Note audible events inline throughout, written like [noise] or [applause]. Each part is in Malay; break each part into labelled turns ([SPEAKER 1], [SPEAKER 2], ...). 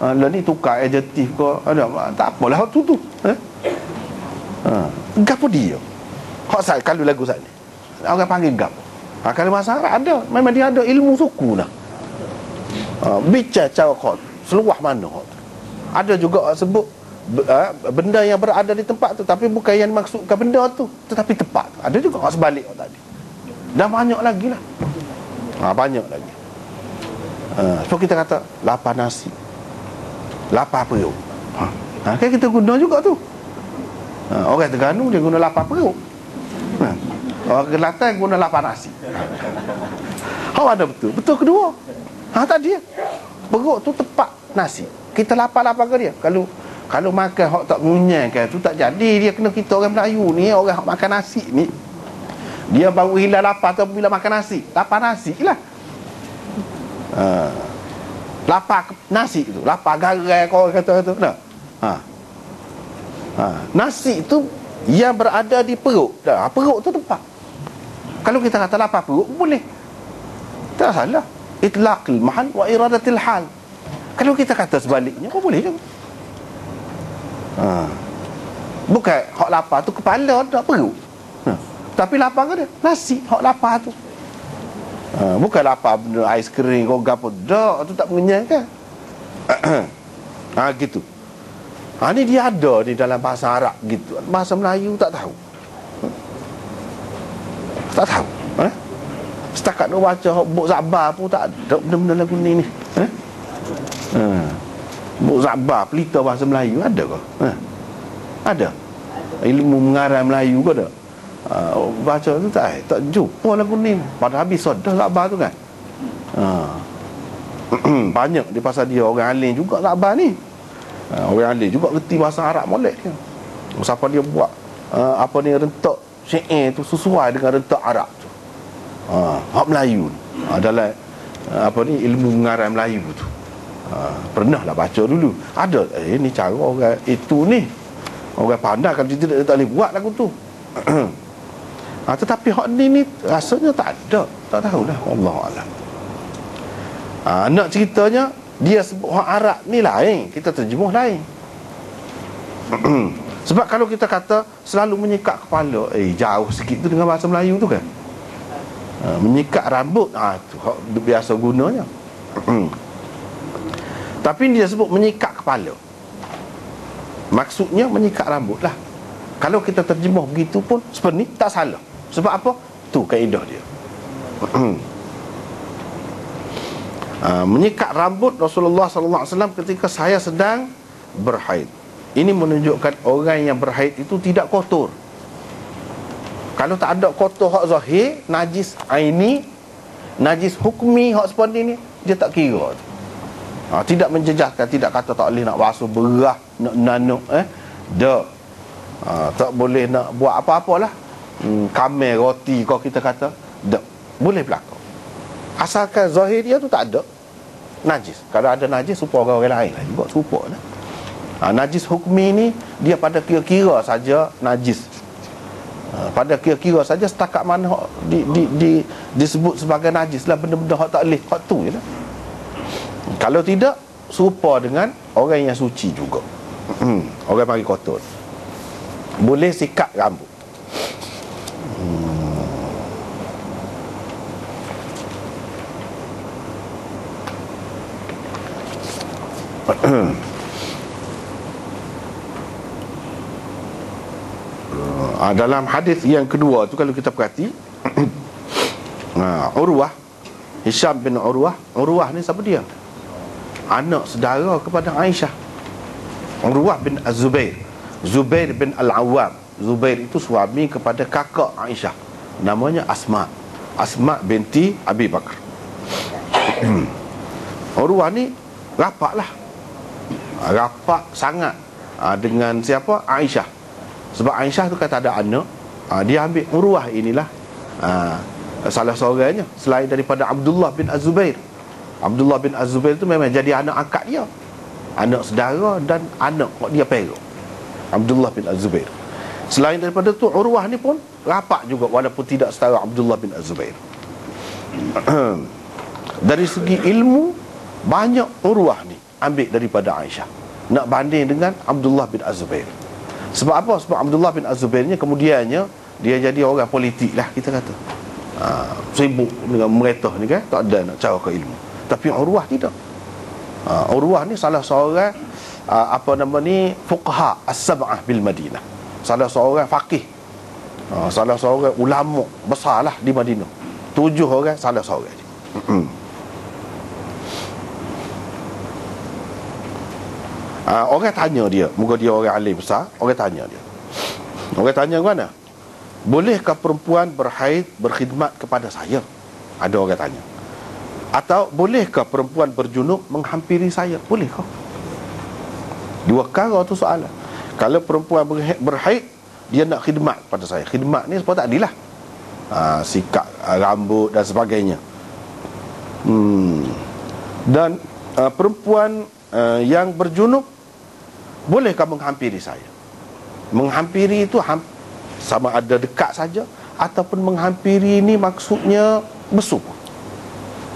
[SPEAKER 1] ha, ni tukar adjektif kau. Ada Tak apalah tu tu eh? ha. Gapo dia. Hak saya kalau lagu saya Orang panggil gap. Ha, Kalau bahasa Arab ada Memang dia ada ilmu suku lah. Ha, Bicar cara kau Seluah mana kau Ada juga sebut Benda yang berada di tempat tu Tapi bukan yang maksudkan benda tu Tetapi tempat tu. Ada juga sebalik tadi. Dan banyak lagi lah. Ha, Banyak lagi. Ha, So kita kata Lapar nasi Lapar perut ha. ha, Kan kita guna juga tu. Ha, Orang Terengganu dia guna lapar perut ha. Orang Kelantan guna lapar nasi. Ha. Mana betul? Betul kedua? Ha tadi Perut tu tepat nasi. Kita lapar-lapar ke dia? Kalau kalau makan hak tak menyenangkan tu tak jadi dia kena kita orang Melayu ni orang hak makan nasi ni. Dia baru hilang lapar tu bila makan nasi. Lapar nasi lah. Ha. Lapar nasi tu lapar garai kau kata tu nah. ha. ha. nasi tu yang berada di perut dah perut tu tempat kalau kita kata lapar perut boleh tak salah itlaqil mahal wa iradatil hal kalau kita kata sebaliknya apa boleh juga ha. Bukan hak lapar tu kepala tak perut ha. Tapi lapar ke dia? Nasi hak lapar tu ha. Bukan lapar benda ais kering kau gapo Tak tu tak mengenyangkan [clears throat] ha, gitu ha, Ni dia ada di dalam bahasa Arab gitu Bahasa Melayu tak tahu Tak tahu ha? Setakat nak baca Buk Zabar pun tak ada benda-benda lagu ni ni ha? Ha. Buk Zabar pelita bahasa Melayu ada ke? Ha? Ada. Ilmu mengarang Melayu ke ada? Uh, baca [clears throat] tu tak eh, tak jumpa lagu ni pada habis sodah Zabar tu kan uh. banyak di pasal dia orang alim juga Zabar ni uh, orang alim juga reti bahasa Arab molek dia siapa dia buat uh, apa ni rentak syair tu sesuai dengan rentak Arab tu uh, hak Melayu uh, dalam uh, apa ni ilmu mengarang Melayu tu Ha, pernah lah baca dulu Ada Eh ni cara orang Itu ni Orang pandai Kalau dia tidak, tak boleh buat lagu tu ha, Tetapi hak ni ni Rasanya tak ada. Tak tahulah. Allah Allah ha, Nak ceritanya Dia sebut hak Arab ni lain. Kita terjemuh lain. [clears throat] Sebab kalau kita kata Selalu menyikat kepala Eh jauh sikit tu Dengan bahasa Melayu tu kan? Ha, Menyikat rambut. Ha, tu, hak Biasa gunanya. [clears throat] Tapi dia sebut menyikat kepala. Maksudnya menyikat rambut lah. Kalau kita terjemah begitu pun Sebenarnya tak salah Sebab apa? Tu kaedah dia. Uh, Menyikat rambut Rasulullah SAW ketika saya sedang berhaid. Ini menunjukkan orang yang berhaid itu tidak kotor. Kalau tak ada kotor hak zahir Najis aini Najis hukmi hak seperti ini Dia tak kira ha, tidak menjejaskan tidak kata tak boleh nak basuh berah nak nanuk eh? Dak ha, tak boleh nak buat apa-apalah hmm, kamel roti kau kita kata dak boleh berlaku asalkan zahir dia tu tak ada. Najis. Kalau ada najis supaya orang, -orang lain lah. Juga supaya lah. ha, najis hukmi ni dia pada kira-kira saja najis. Ha, pada kira-kira saja setakat mana di, di, di, disebut sebagai najis lah benda-benda hak tak boleh. Hak tu je lah. Kalau tidak Serupa dengan Orang yang suci juga. Hmm. Orang panggil kotor. Boleh sikat rambut uh, dalam hadis yang kedua tu kalau kita perhati uh, [coughs] Urwah Hisham bin Urwah Urwah ni siapa dia? anak saudara kepada Aisyah. Urwah bin Az-Zubair. Zubair bin Al-Awwam. Zubair itu suami kepada kakak Aisyah. Namanya Asma. Asma binti Abi Bakar. [coughs] Urwah ni rapat lah rapat sangat ah, dengan siapa? Aisyah. Sebab Aisyah tu kata ada anak ah, dia ambil Urwah inilah ah, salah seorangnya selain daripada Abdullah bin Az-Zubair. Abdullah bin Az-Zubair itu memang jadi anak angkat dia. Anak saudara dan anak dia perak Abdullah bin Az-Zubair. Selain daripada itu Urwah ni pun rapat juga Walaupun tidak setara Abdullah bin Az-Zubair. [clears throat] Dari segi ilmu Banyak Urwah ni ambil daripada Aisyah. Nak banding dengan Abdullah bin Az-Zubair sebab apa? sebab Abdullah bin Az-Zubairnya kemudiannya dia jadi orang politik lah kita kata. Ha, sibuk dengan mereka ni kan? Tak ada nak cara ke ilmu. Tapi Urwah tidak. Ha, Urwah ni salah seorang uh, apa nama ni fuqaha as-sab'ah bil Madinah. Salah seorang faqih. Uh, salah seorang ulama besarlah di Madinah. Tujuh orang salah seorang [clears throat] Uh, orang tanya dia. Muka dia orang alim besar. Orang tanya dia. Orang tanya mana? Bolehkah perempuan berhaid Berkhidmat kepada saya? Ada orang tanya. Atau bolehkah perempuan berjunuk Menghampiri saya? Bolehkah? Dua kara tu soalan. Kalau perempuan berhaid Dia nak khidmat pada saya. Khidmat ni sebab tak adilah. Ha, Sikap rambut dan sebagainya. Hmm. Dan uh, Perempuan uh, Yang berjunuk Bolehkah menghampiri saya? Menghampiri itu sama ada dekat saja ataupun menghampiri ini maksudnya besuk.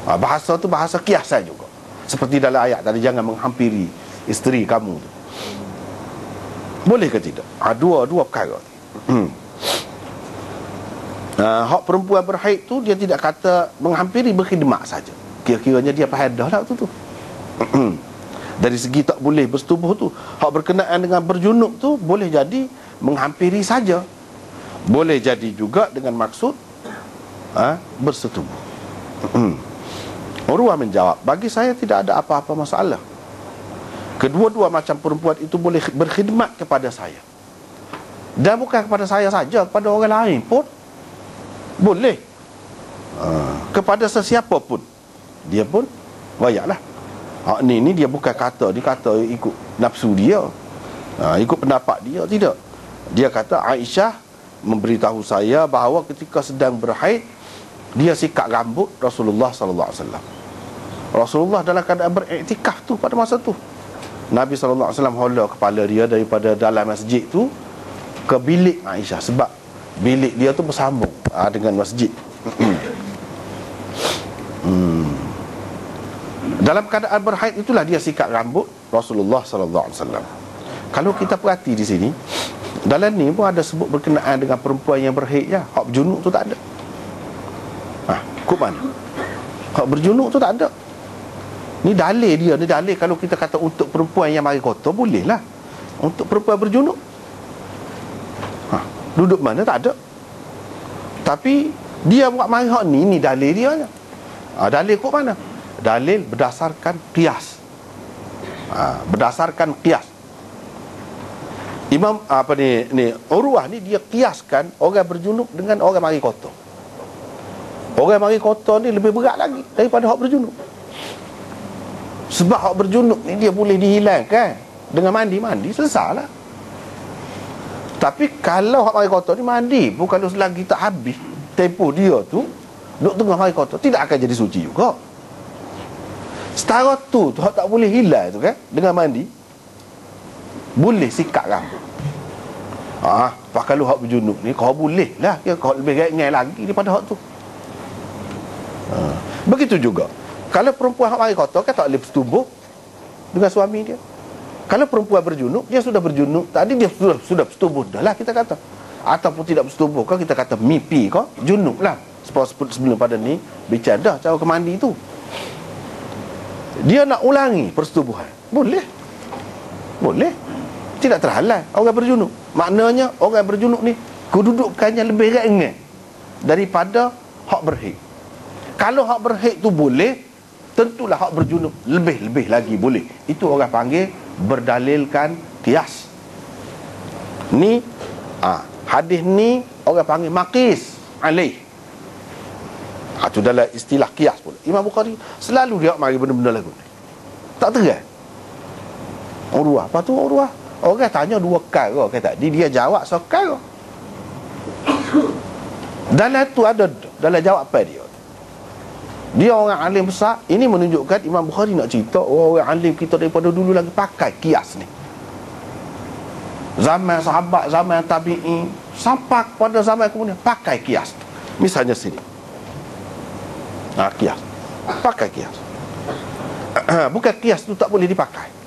[SPEAKER 1] Ha, bahasa tu bahasa kiasan juga. Seperti dalam ayat tadi jangan menghampiri isteri kamu tu. Boleh ke tidak? Ha, dua dua perkara. Hmm. Uh, hak perempuan berhaid tu dia tidak kata menghampiri berkhidmat saja. Kira-kiranya dia pahadah lah tu tu. Dari segi tak boleh bersetubuh tu hak berkenaan dengan berjunuk tu boleh jadi menghampiri saja. Boleh jadi juga dengan maksud ha, bersetubuh. Hmm. Urwah menjawab bagi saya tidak ada apa-apa masalah. Kedua-dua macam perempuan itu boleh berkhidmat kepada saya. Dan bukan kepada saya saja kepada orang lain pun boleh. Ha, kepada sesiapa pun. Dia pun wayaklah Ha, ni ni dia bukan kata dia kata ikut nafsu dia. Ha, ikut pendapat dia tidak. Dia kata Aisyah memberitahu saya bahawa ketika sedang berhaid dia sikat rambut Rasulullah sallallahu alaihi wasallam. Rasulullah dalam keadaan beriktikaf tu pada masa tu. Nabi sallallahu alaihi wasallam hola kepala dia daripada dalam masjid tu ke bilik Aisyah sebab bilik dia tu bersambung ha, dengan masjid. [clears throat] Dalam keadaan berhaid itulah dia sikat rambut Rasulullah sallallahu alaihi wasallam. Kalau kita perhati di sini, dalam ni pun ada sebut berkenaan dengan perempuan yang berhaid ya. Hak berjunuk tu tak ada. Ha, kut mana? Hak berjunuk tu tak ada. Ni dalil dia, ni dalil kalau kita kata untuk perempuan yang mari kotor boleh lah. Untuk perempuan berjunuk. Ha, duduk mana tak ada. Tapi dia buat mari hak ni, ni dalil dia. Ha, dalil kut mana? Dalil berdasarkan kias ha, berdasarkan kias Imam apa ni ni Urwah ni dia kiaskan orang berjunuk dengan orang mari kotor. Orang mari kotor ni lebih berat lagi daripada hak berjunuk. Sebab hak berjunuk ni dia boleh dihilangkan dengan mandi-mandi selesailah. Tapi kalau hak mari kotor ni mandi kalau selagi tak habis tempoh dia tu duduk tengah mari kotor tidak akan jadi suci juga. Setara tu tu tak boleh hilang tu kan dengan mandi. Boleh sikat rambut. Ah, ha, kalau hak berjunuk ni kau boleh lah ya kau lebih ngai lagi daripada hak tu. Ha. Begitu juga. Kalau perempuan hak mari kotor kan tak boleh bersetubuh dengan suami dia. Kalau perempuan berjunuk, dia sudah berjunuk, tadi dia sudah sudah bersetubuh dah lah kita kata. Ataupun tidak bersetubuh kau kita kata mimpi kau junuk lah. Sebab sebelum pada ni bicara dah cara ke mandi tu dia nak ulangi persetubuhan. Boleh. Boleh. Tidak terhalang. Orang berjunuk. Maknanya orang berjunuk ni kedudukannya lebih ringan daripada hak berhik. Kalau hak berhik tu boleh tentulah hak berjunuk lebih-lebih lagi boleh. Itu orang panggil berdalilkan kias. Ni ah hadis ni orang panggil maqis alaih Itu dalam istilah kias pula. Imam Bukhari selalu dia mari benda-benda lagu ni. Tak terang. Urwah. Lepas tu Urwah. Orang tanya dua kara kata tadi. Dia jawab sekara. Dalam tu ada dalam jawapan dia. Dia orang alim besar. Ini menunjukkan Imam Bukhari nak cerita orang-orang alim kita daripada dulu lagi pakai kias ni. Zaman sahabat, zaman tabi'i, sampai pada zaman kemudian pakai kias. Misalnya sini. Ha, kias. Pakai kias. [clears throat] bukan kias tu tak boleh dipakai